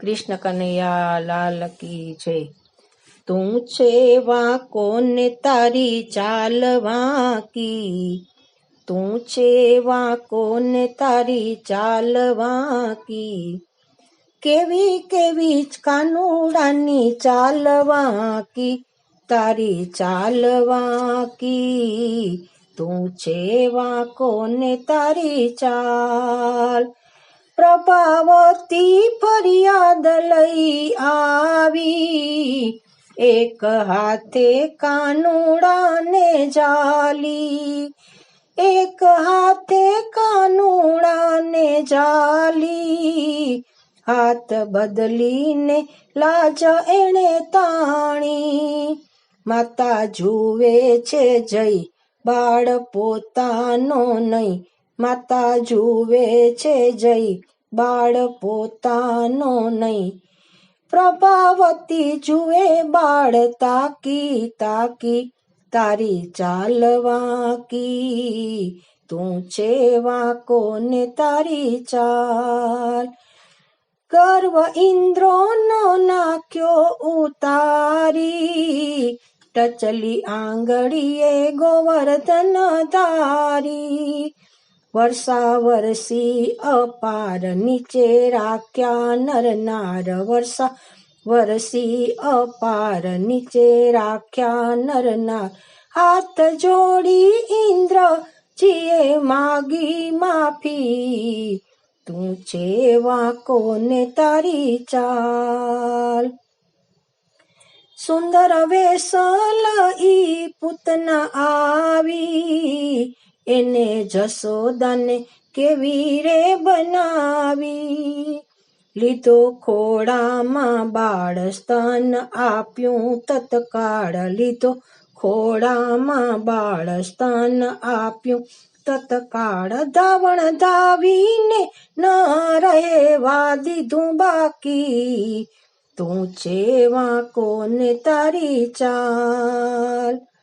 કૃષ્ણ કનૈયા લાલ કી જય. તું છે વાંકો કોને તારી ચાલવા કી? તું છે વાંકો કોને તારી ચાલવા કી? કેવી કેવી કાનુડાની ચાલવા કી? તારી ચાલવા કી? તું છે વાંકો કોને તારી ચાલ પ્રભાવતી ફરિયાદ લઈ આવી. એક હાથે કાનુડાને જાલી, એક હાથે કાનુડાને જાલી. હાથ બદલીને લાજ એણે તાણી. માતા જુએ છે જઈ બાળ પોતાનો નહીં માતા જુએ છે જઈ, બાળ પોતાનો નહીં. પ્રભાવતી જુએ બાળ તાકી તાકી, તારી ચાલવા કી તું છે વાંકો ને તારી ચાલ. ગર્વ ઇન્દ્રો નો નાખ્યો ઉતારી, ટચલી આંગળીએ ગોવર્ધન ધારી. વર્ષા વરસી અપાર નીચે રાખ્યા નર નાર વર્ષા વરસી અપાર નીચે રાખ્યા નર નાર હાથ જોડી ઇન્દ્ર જીએ માગી માફી તું છે વાંકો ને તારી ચાલ સુંદર વેસલ ઈ પૂતના આવી એને જસોદાને કેવી રે બનાવી? લીધો ખોડામાં બાળ સ્તન આપ્યું, તત્કાળ લીધો ખોડામાં બાળ સ્તન આપ્યું, તત્કાળ ધાવણ ધાવીને ન રહેવા દીધું બાકી. તું છે વાંકો ને તારી ચાલ?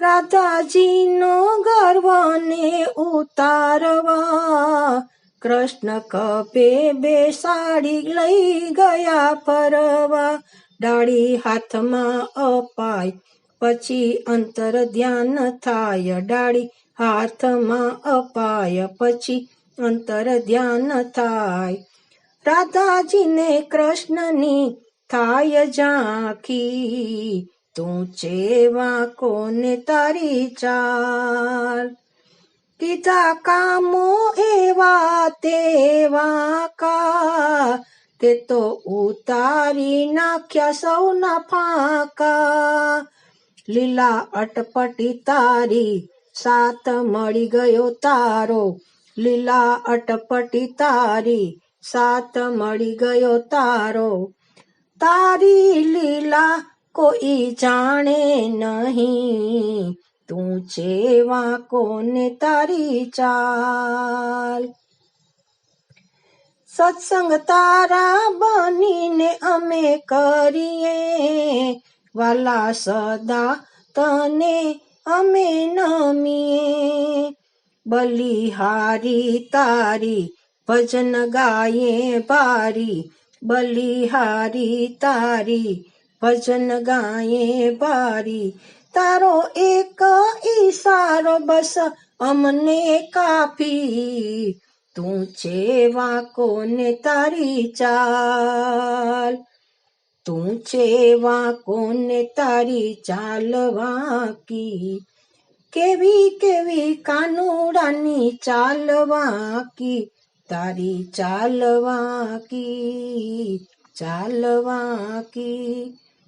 રાધાજીનો ગર્વને ઉતારવા કૃષ્ણ કપે બેસાડી લઈ ગયા ફરવા. ડાળી હાથમાં અપાય પછી અંતર ધ્યાન થાય. ડાળી હાથમાં અપાય પછી અંતર ધ્યાન થાય. રાધાજીને કૃષ્ણની થાય ઝાંખી. તું ચે કોને તારી ચાલ? કીધા કામો એવા તેવા કા? તે તો ઉતારી નાખ્યા સૌના ફાંકા. લીલા અટપટી તારી સાત મળી ગયો તારો. લીલા અટપટી તારી સાત મળી ગયો તારો. તારી લીલા કોઈ જાણે નહીં. તું છે કોને તારી ચાલ? સત્સંગ તારા બનીને અમે કરીએ. વાલા સદા તને અમે નમીએ. બલિહારી તારી ભજન ગાયે ભારી. બલિહારી તારી ભજન ગાયે ભારી તારો એક ઈશારો બસ અમને કાફી તું છે વાકો ને તારી ચાલ? તું છે વાકો ને તારી ચાલ વાકી? કેવી કેવી કાનુડાની ચાલ વાકી? તારી ચાલ વાકી, ચાલ વાંકી.